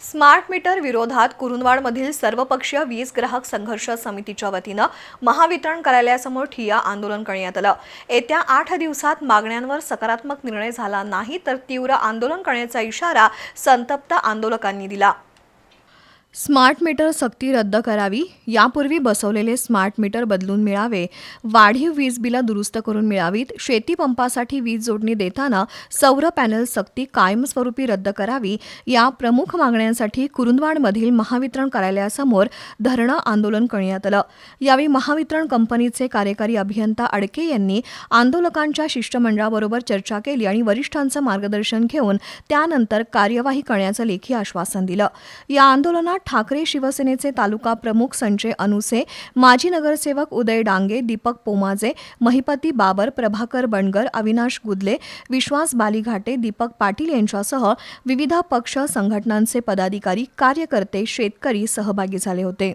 Smart meter विरोधात कुरुंदवाडमधील सर्वपक्षीय वीज ग्राहक संघर्ष समितीच्या वतीनं महावितरण कार्यालयासमोर ठिया आंदोलन करण्यात आलं. येत्या आठ दिवसात मागण्यांवर सकारात्मक निर्णय झाला नाही तर तीव्र आंदोलन करण्याचा इशारा संतप्त आंदोलकांनी दिला. स्मार्ट मीटर सक्ती रद्द करावी. यापूर्वी बसवलेले स्मार्ट मीटर बदलून मिळावे. वाढीव वीज बिलं दुरुस्त करून मिळावीत. शेतीपंपासाठी वीज जोडणी देताना सौर पॅनल सक्ती कायमस्वरूपी रद्द करावी. या प्रमुख मागण्यांसाठी कुरुंदवाडमधील महावितरण कार्यालयासमोर धरणं आंदोलन करण्यात आलं. यावेळी महावितरण कंपनीचे कार्यकारी अभियंता अडके यांनी आंदोलकांच्या शिष्टमंडळाबरोबर चर्चा केली आणि वरिष्ठांचं मार्गदर्शन घेऊन त्यानंतर कार्यवाही करण्याचं लेखी आश्वासन दिलं. या आंदोलनात ठाकरे शिवसेनेचे तालुका प्रमुख संजय अनुसे माजी नगरसेवक उदय डांगे दीपक पोमाजे महिपती बाबर प्रभाकर बणगर अविनाश गुदले विश्वास बालीघाटे दीपक पाटील यांच्यासह विविध पक्ष संघटनांचे पदाधिकारी कार्यकर्ते शेतकरी सहभागी झाले होते.